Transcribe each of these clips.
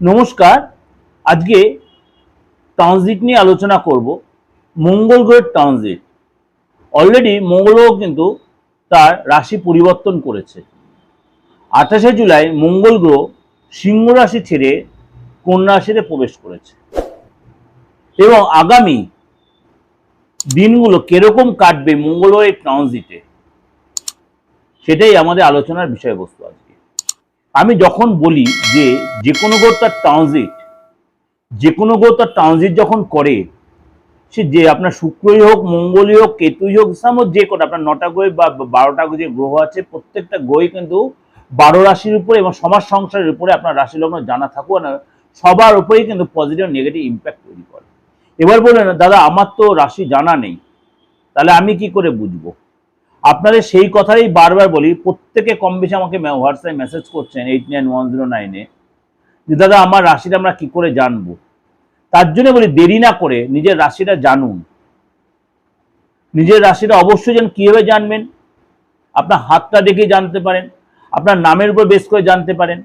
নমস্কার, আজকে ট্রানজিট নিয়ে আলোচনা করব, মঙ্গল গ্রহের ট্রানজিট অলরেডি মঙ্গল গ্রহ কিন্তু তার রাশি পরিবর্তন করেছে। আঠাশে জুলাই মঙ্গল গ্রহ সিংহ রাশি ছেড়ে কন্যা রাশিতে প্রবেশ করেছে। এবং আগামী দিনগুলো কীরকম কাটবে মঙ্গল গ্রহের ট্রানজিটে সেটাই আমাদের আলোচনার বিষয়বস্তু আজকে আমি যখন বলি যে যে কোনো গ্রহ তার ট্রানজিট যে কোনো গ্রহ তার ট্রানজিট যখন করে, সে যে আপনার শুক্রই হোক, মঙ্গলই হোক, কেতুই হোক সামো যে কোনো, আপনার নটা গ্রহ বা বারোটা যে গ্রহ আছে, প্রত্যেকটা গ্রহই কিন্তু বারো রাশির উপরে এবং সমাজ সংসারের উপরে আপনার রাশি লগ্ন জানা থাকুক না সবার উপরেই কিন্তু পজিটিভ নেগেটিভ ইম্প্যাক্ট তৈরি করে। এবার বললেন দাদা, আমার তো রাশি জানা নেই, তাহলে আমি কি করে বুঝব? আপনাদের সেই কথাই বারবার বলি, প্রত্যেকে কম বেশি আমাকে হোয়াটসঅ্যাপে মেসেজ করছেন এইট নাইন ওয়ান জিরো নাইনে যে, দাদা, আমার রাশিটা আমরা কি করে জানব? তার জন্য বলি, দেরি না করে নিজের রাশিটা জানুন। নিজের রাশিটা অবশ্যই যেন কীভাবে জানবেন? আপনার হাতটা দেখে জানতে পারেন, আপনার নামের উপর বেস করে জানতে পারেন,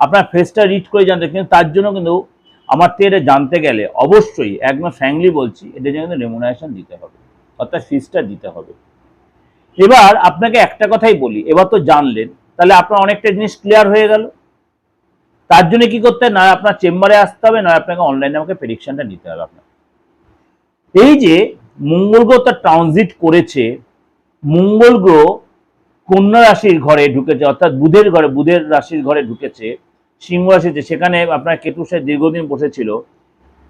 আপনার ফেসটা রিড করে জানতে কিন্তু তার জন্য কিন্তু আমার থেকে এটা জানতে গেলে অবশ্যই একদম ফ্র্যাঙ্কলি বলছি এটার জন্য রেমুনারেশন দিতে হবে, অর্থাৎ ফিসটা দিতে হবে। এবার আপনাকে একটা কথাই বলি, এবার তো জানলেন, তাহলে আপনার অনেকটা জিনিস ক্লিয়ার হয়ে গেল। তার জন্য কি করতে হয়? না, আপনার চেম্বারে আসতে হবে, না, আপনাকে অনলাইনে আমাকে প্রেডিকশনটা নিতে হবে আপনার এই যে মঙ্গল গ্রহ তার ট্রানজিট করেছে, মঙ্গল গ্রহ কন্যা রাশির ঘরে ঢুকেছে, অর্থাৎ বুধের ঘরে, বুধের রাশির ঘরে ঢুকেছে, সিংহ রাশিতে সেখানে আপনার কেতু সাহেব দীর্ঘদিন বসেছিল।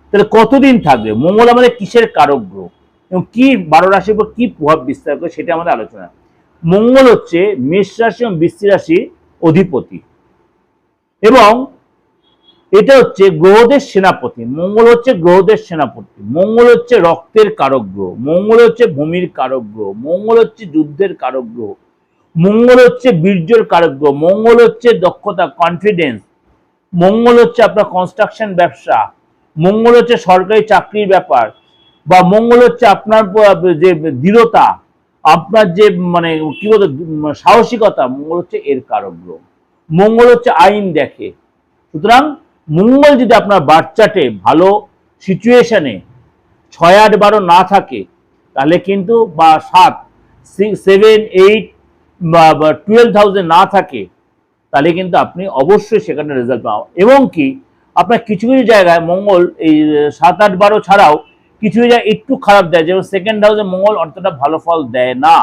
তাহলে কতদিন থাকবে? মঙ্গল আমাদের কিসের কারক গ্রহ? এবং কি বারো রাশির উপর কি প্রভাব বিস্তার করে সেটা আমাদের আলোচনা। মঙ্গল হচ্ছে মেষ রাশি এবং বৃষ্টি রাশির অধিপতি। এবং এটা হচ্ছে গ্রহদের সেনাপতি। মঙ্গল হচ্ছে গ্রহদের সেনাপতি। মঙ্গল হচ্ছে রক্তের কারক গ্রহ। মঙ্গল হচ্ছে ভূমির কারক গ্রহ। মঙ্গল হচ্ছে যুদ্ধের কারক গ্রহ। মঙ্গল হচ্ছে বীর্যর কারক গ্রহ। মঙ্গল হচ্ছে দক্ষতা কনফিডেন্স মঙ্গল হচ্ছে আপনার কনস্ট্রাকশন ব্যবসা। মঙ্গল হচ্ছে সরকারি চাকরির ব্যাপার। বা মঙ্গল হচ্ছে আপনার, যে দৃঢ়তা, আপনার যে মানে কি বলতো সাহসিকতা, মঙ্গল হচ্ছে এর কারক মঙ্গল হচ্ছে আইন দেখে। সুতরাং মঙ্গল যদি আপনার বাচ্চাটে ভালো সিচুয়েশনে ছয় আট বারো না থাকে, তাহলে কিন্তু বা সাত সেভেন, এইট, বা টুয়েলভ থাউজেন্ড না থাকে, তাহলে কিন্তু আপনি অবশ্যই সেখানে রেজাল্ট পাও এবং কি, আপনার কিছু কিছু জায়গায় মঙ্গল এই সাত আট বারো ছাড়াও কিছু জায়গায় একটু খারাপ দেয়। যেমন সেকেন্ড হাউসে মঙ্গল অতটা ভালো ফল দেয় না।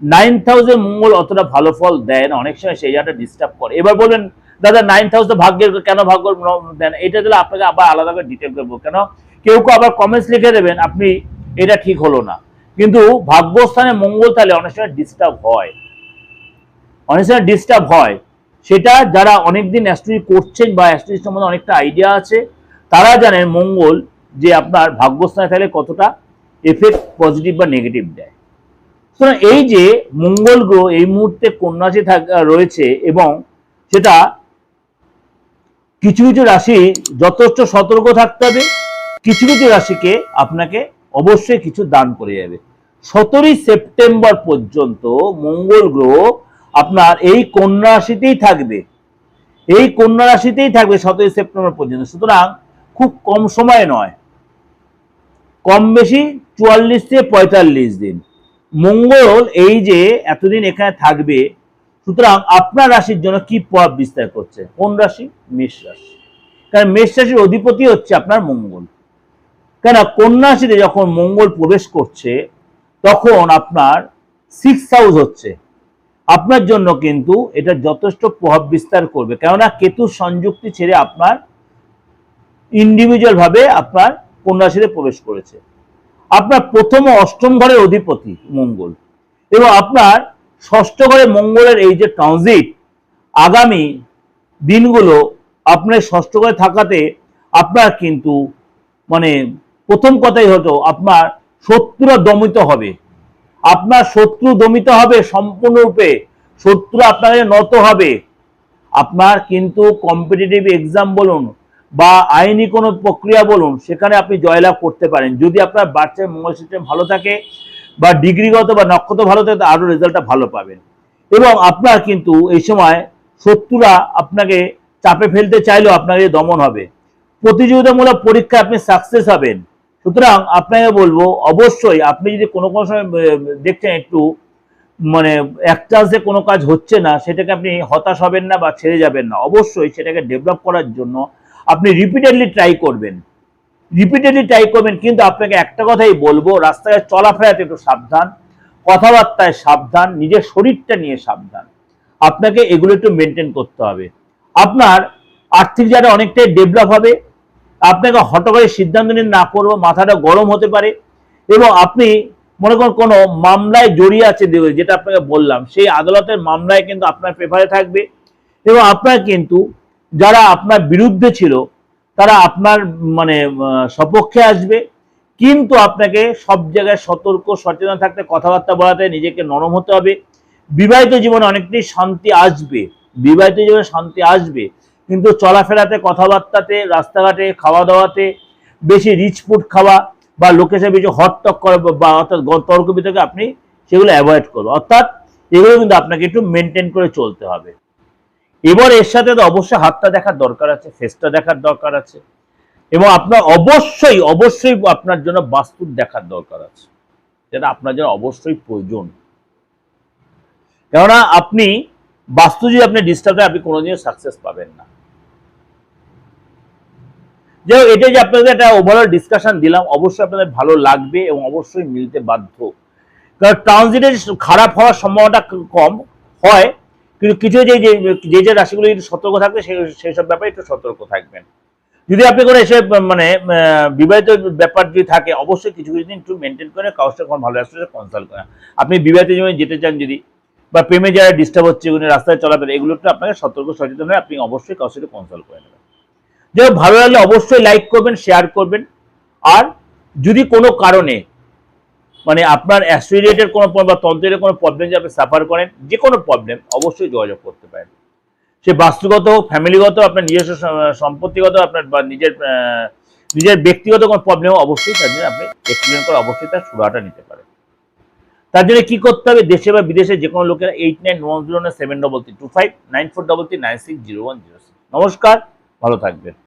নাইন্থ হাউসে মঙ্গল অতটা ভালো ফল দেয় না। অনেক সময় সেই জায়গাটা ডিস্টার্ব করে। এবার বলবেন, দাদা নাইন্থ হাউস তো ভাগ্যের কেন ভাগ্য দেন এটা দিলে আপনাকে আবার আলাদা করে ডিটেল করব। কেন? কেউ কেউ আবার কমেন্টস লিখে দেবেন, আপনি এটা ঠিক হলো না। কিন্তু ভাগ্যস্থানে মঙ্গল তাহলে অনেক সময় ডিস্টার্ব হয়। অনেক সময় ডিস্টার্ব হয়। সেটা যারা অনেকদিন অ্যাস্ট্রোলজি করছেন বা অ্যাস্ট্রোলজি সম্বন্ধে অনেকটা আইডিয়া আছে, তারা জানেন মঙ্গল যে আপনার ভাগ্যস্থানে থাকলে কতটা এফেক্ট পজিটিভ বা নেগেটিভ দেয়। সুতরাং এই যে মঙ্গল গ্রহ এই মুহূর্তে কন্যাসে থাকা রয়েছে এবং সেটা কিছু কিছু রাশি যথেষ্ট সতর্ক থাকতে হবে, কিছু কিছু রাশিকে আপনাকে অবশ্যই কিছু দান করে যাবে। সতেরোই সেপ্টেম্বর পর্যন্ত মঙ্গল গ্রহ আপনার এই কন্যা রাশিতেই থাকবে। এই কন্যা রাশিতেই থাকবে সতেরোই সেপ্টেম্বর পর্যন্ত। সুতরাং খুব কম সময় নয়। কম বেশি চুয়াল্লিশ থেকে পঁয়তাল্লিশ দিন। মঙ্গল এই যে এতদিন এখানে থাকবে, সুতরাং আপনার রাশির জন্য কি প্রভাব বিস্তার করছে? কোন রাশি? মেষ রাশি। কারণ মেষ রাশির অধিপতি হচ্ছে আপনার মঙ্গল। কেন? কন্যা যখন মঙ্গল প্রবেশ করছে, তখন আপনার সিক্স হাউস হচ্ছে। আপনার জন্য কিন্তু এটা যথেষ্ট প্রভাব বিস্তার করবে। কেননা কেতু সংযুক্তি ছেড়ে আপনার ইন্ডিভিজুয়াল ভাবে আপনার রাশিতে প্রবেশ করেছে। আপনার প্রথম অষ্টম ঘরের অধিপতি মঙ্গল এবং আপনার ষষ্ঠ ঘরে মঙ্গলের এই যে ট্রানজিট আগামী দিনগুলো আপনার ষষ্ঠ ঘরে থাকাতে আপনার কিন্তু মানে প্রথম কথাই হতো আপনার শত্রুরা দমিত হবে। আপনার শত্রু দমিত হবে সম্পূর্ণরূপে, শত্রু আপনার নত হবে। আপনার কিন্তু কম্পিটিটিভ এক্সাম বলুন বা আইনি কোনো প্রক্রিয়া বলুন, সেখানে আপনি জয়লাভ করতে পারেন। যদি আপনার বাচ্চার মঙ্গল সিস্টেম ভালো থাকে বা ডিগ্রিগত বা নক্ষত্র ভালো থাকে আরও রেজাল্টটা ভালো পাবেন। এবং আপনার কিন্তু এই সময় শত্রুরা আপনাকে চাপে ফেলতে চাইলেও আপনাকে দমন হবে। প্রতিযোগিতামূলক পরীক্ষায় আপনি সাকসেস হবেন। সুতরাং আপনাকে বলব, অবশ্যই আপনি যদি কোনো কোনো সময় দেখছেন একটু মানে এক চান্সে কোনো কাজ হচ্ছে না, সেটাকে আপনি হতাশ হবেন না বা ছেড়ে যাবেন না। অবশ্যই সেটাকে ডেভেলপ করার জন্য আপনি রিপিটেডলি ট্রাই করবেন। রিপিটেডলি ট্রাই করবেন, কিন্তু আপনাকে একটা কথাই বলব, রাস্তায় চলাফেরাতে একটু সাবধান, কথাবার্তায় সাবধান, নিজের শরীরটা নিয়ে সাবধান। আপনাকে এগুলো একটু মেনটেন করতে হবে। আপনার আর্থিক জায়গাটা অনেকটাই ডেভেলপ হবে। আপনাকে হঠাৎ করে সিদ্ধান্ত নিয়ে না করব, মাথাটা গরম হতে পারে এবং আপনি মনে করুন কোনো মামলায় জড়িয়ে আছে যেটা আপনাকে বললাম, সেই আদালতের মামলায় কিন্তু আপনার পেপারে থাকবে এবং আপনার কিন্তু যারা আপনার বিরুদ্ধে ছিল, তারা আপনার মানে সপক্ষে আসবে। কিন্তু আপনাকে সব জায়গায় সতর্ক, সচেতন থাকতে, কথাবার্তা বলাতে নিজেকে নরম হতে হবে। বিবাহিত জীবনে অনেকটাই শান্তি আসবে। বিবাহিত জীবনে শান্তি আসবে। কিন্তু চলাফেরাতে, কথাবার্তাতে, রাস্তাঘাটে খাওয়া দাওয়াতে বেশি রিচ ফুড খাওয়া বা লোকের সাথে বেশি হট টক করা বা- অর্থাৎ তর্ক বিতর্কে আপনি সেগুলো অ্যাভয়েড করব অর্থাৎ এগুলো কিন্তু আপনাকে একটু মেনটেন করে চলতে হবে। এবার এর সাথে তো অবশ্যই হাতটা দেখার দরকার আছে ফেসটা দেখার দরকার আছে। এবং আপনার অবশ্যই অবশ্যই আপনার জন্য বাস্তুর দেখার দরকার আছে। যেটা আপনার জন্য অবশ্যই প্রয়োজন। কেননা আপনি বাস্তু যদি আপনি ডিস্টার্ব হয় আপনি কোনোদিনও সাকসেস পাবেন না। যাই হোক, এটা যে আপনাদের একটা ওভারঅল ডিসকাশন দিলাম অবশ্যই আপনাদের ভালো লাগবে এবং অবশ্যই মিলতে বাধ্য। কারণ ট্রানজিটের খারাপ হওয়ার সম্ভাবনাটা কম হয় কিন্তু কিছু যে যে যে যে রাশিগুলো একটু সতর্ক থাকবে সেই সব ব্যাপারে একটু সতর্ক থাকবেন। যদি আপনি কোনো এসে মানে বিবাহিত ব্যাপার যদি থাকে, অবশ্যই কিছু কিছু দিন একটু মেনটেন করে সাথে কোনো ভালো অ্যাস্ট্রোলজার কনসাল্ট করেন। আপনি বিবাহিত জীবনে যেতে চান যদি, বা প্রেমে যারা ডিস্টার্ব হচ্ছে রাস্তায় চলাফেরা, এগুলো একটু আপনাকে সতর্ক, সচেতন হয়ে আপনি অবশ্যই কারোর সাথে কনসাল্ট করে নেবেন। যাই ভালো লাগলে অবশ্যই লাইক করবেন শেয়ার করবেন। আর যদি কোনো কারণে মানে আপনার অ্যাস্ট্রিলেটের কোনো problem বা তন্ত্রের কোনো প্রবলেম যে আপনি সাফার করেন, যে কোনো প্রবলেম অবশ্যই যোগাযোগ করতে পারেন। সে বাস্তুগত হোক ফ্যামিলিগত আপনার নিজস্ব সম্পত্তিগত আপনার বা নিজের নিজের ব্যক্তিগত কোনো প্রবলেম অবশ্যই তার জন্য আপনি এক্সপ্লেন করে অবশ্যই তার সুরাটা নিতে পারেন। তার জন্য কি করতে হবে? দেশে বা বিদেশে যে কোনো লোকেরা eight nine one zero seven double three two five nine four double three nine six zero one zero six নমস্কার, ভালো থাকবেন।